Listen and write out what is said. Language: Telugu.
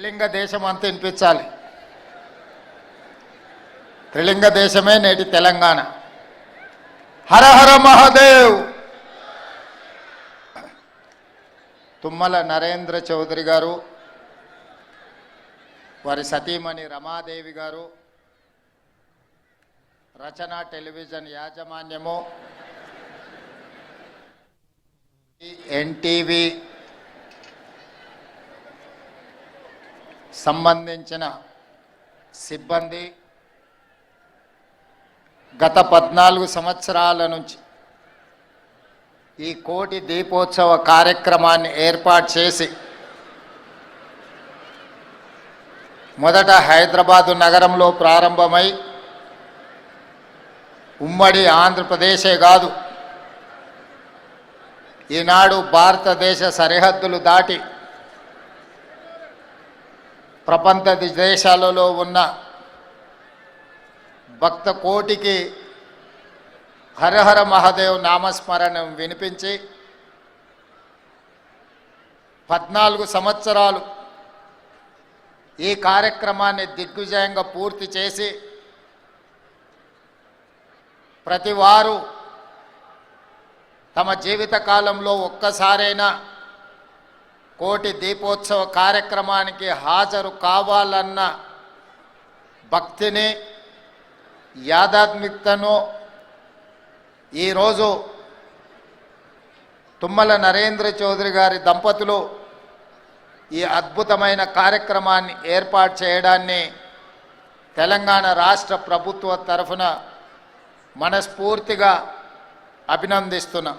త్రిలింగ దేశం అంతా వినిపించాలి. త్రిలింగ దేశమే నేటి తెలంగాణ. హర హర మహాదేవ్! తుమ్మల నరేంద్ర చౌదరి గారు వారి సతీమణి రమాదేవి గారు రచన టెలివిజన్ యాజమాన్యము ఎన్టీవీ సంబంధించిన సిబ్బంది గత పద్నాలుగు సంవత్సరాల నుంచి ఈ కోటి దీపోత్సవ కార్యక్రమాన్ని ఏర్పాటు చేసి మొదట హైదరాబాదు నగరంలో ప్రారంభమై ఉమ్మడి ఆంధ్రప్రదేశే కాదు ఈనాడు భారతదేశ సరిహద్దులు దాటి ప్రపంచ దేశాలలో ఉన్న భక్త కోటికి హరహర మహాదేవ్ నామస్మరణం వినిపించి పద్నాలుగు సంవత్సరాలు ఈ కార్యక్రమాన్ని దిగ్విజయంగా పూర్తి చేసి ప్రతి వారు తమ జీవిత కాలంలో ఒక్కసారైనా కోటి దీపోత్సవ కార్యక్రమానికి హాజరు కావాలన్న భక్తిని యాదాత్మికతను ఈరోజు తుమ్మల నరేంద్ర చౌదరి గారి దంపతులు ఈ అద్భుతమైన కార్యక్రమాన్ని ఏర్పాటు చేయడాన్ని తెలంగాణ రాష్ట్ర ప్రభుత్వ తరఫున మనస్ఫూర్తిగా అభినందిస్తున్నాం.